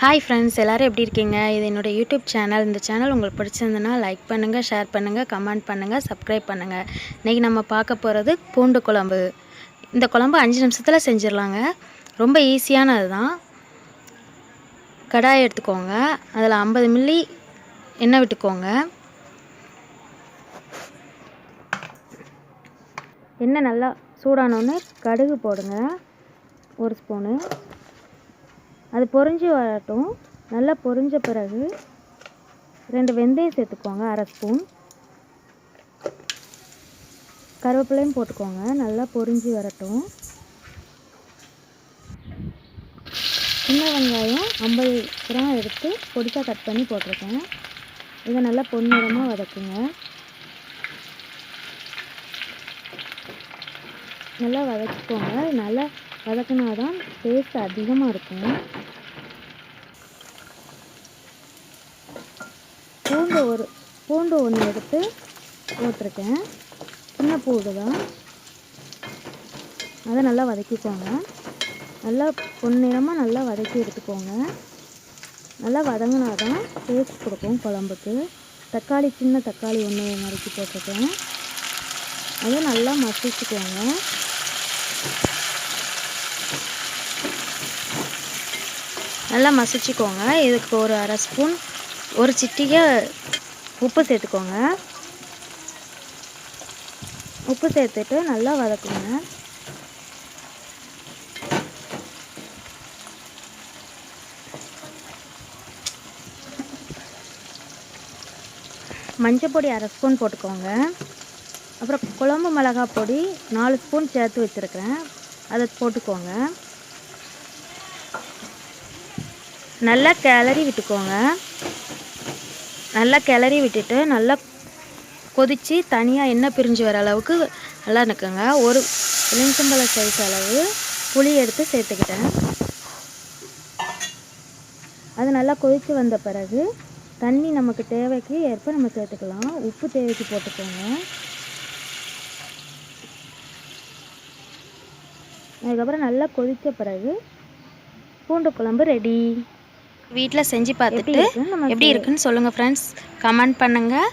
Hi friends எல்லோரும் எப்படி இருக்கீங்க? இது என்னோட யூடியூப் சேனல் இந்த சேனல் உங்களுக்கு பிடிச்சிருந்ததுன்னா லைக் பண்ணுங்கள் ஷேர் பண்ணுங்கள் கமெண்ட் பண்ணுங்கள் சப்ஸ்கிரைப் பண்ணுங்கள் இன்றைக்கி நம்ம பார்க்க போகிறது பூண்டு குழம்பு. இந்த குழம்பு அஞ்சு நிமிஷத்தில் செஞ்சிடலாங்க. ரொம்ப ஈஸியானது தான் கடாய் எடுத்துக்கோங்க. அதில் ஐம்பது மில்லி எண்ணெய் விட்டுக்கோங்க. எண்ணெய் நல்லா சூடானோன்னு கடுகு போடுங்க. ஒரு ஸ்பூனு அது பொரிஞ்சு வரட்டும். நல்லா பொரிஞ்ச பிறகு ரெண்டு வெந்தயம் சேர்த்துக்கோங்க அரை ஸ்பூன். கருவேப்பிலையும் போட்டுக்கோங்க நல்லா பொரிஞ்சு வரட்டும். சின்ன வெங்காயம் ஐம்பது கிராம் எடுத்து பொடிசாக கட் பண்ணி போட்டிருக்கேன். இதை நல்லா பொன்னிறமாக வதக்குங்க. நல்லா வதக்கிக்கோங்க. நல்லா வதக்கினா தான் டேஸ்ட் அதிகமாக இருக்கும். பூண்டு ஒரு பூண்டு ஒன்று எடுத்து போட்டிருக்கேன். சின்ன பூண்டு தான். அதை நல்லா வதக்கிக்கோங்க. நல்லா பொன்னிறமாக நல்லா வதக்கி எடுத்துக்கோங்க. நல்லா வதங்கினா தான் டேஸ்ட் கொடுக்கும் குழம்புக்கு. தக்காளி சின்ன தக்காளி ஒன்று நறுக்கி போட்டிருக்கேன். அதை நல்லா மசிச்சுக்கோங்க. நல்லா மசிச்சுக்கோங்க. இதுக்கு ஒரு அரை ஸ்பூன் ஒரு சிட்டிகை உப்பு சேர்த்துக்கோங்க. உப்பு சேர்த்துட்டு நல்லா வதக்குங்க. மஞ்சள் பொடி அரை ஸ்பூன் போட்டுக்கோங்க. அப்புறம் குழம்பு மிளகாய் பொடி நாலு ஸ்பூன் சேர்த்து வச்சுருக்கிறேன். அதை போட்டுக்கோங்க. நல்லா கிளறி விட்டுக்கோங்க. நல்லா கிளறி விட்டுட்டு நல்லா கொதித்து தனியாக எண்ணெய் பிரிஞ்சு வர அளவுக்கு நல்லா இருக்குங்க. ஒரு எலுமிச்சம்பழ சைஸ் அளவு புளி எடுத்து சேர்த்துக்கிட்டேன். அது நல்லா கொதித்து வந்த பிறகு தண்ணி நமக்கு தேவைக்கு ஏற்ப நம்ம சேர்த்துக்கலாம். உப்பு தேவைக்கு போட்டுக்கோங்க. அதுக்கப்புறம் நல்லா கொதித்த பிறகு பூண்டு குழம்பு ரெடி வீட்டில் செஞ்சு பார்த்துட்டு எப்படி இருக்குன்னு சொல்லுங்கள் ஃப்ரெண்ட்ஸ் கமெண்ட் பண்ணுங்கள்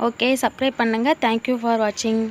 ஓகே சப்ஸ்கிரைப் பண்ணுங்கள் தேங்க்யூ ஃபார் வாட்சிங்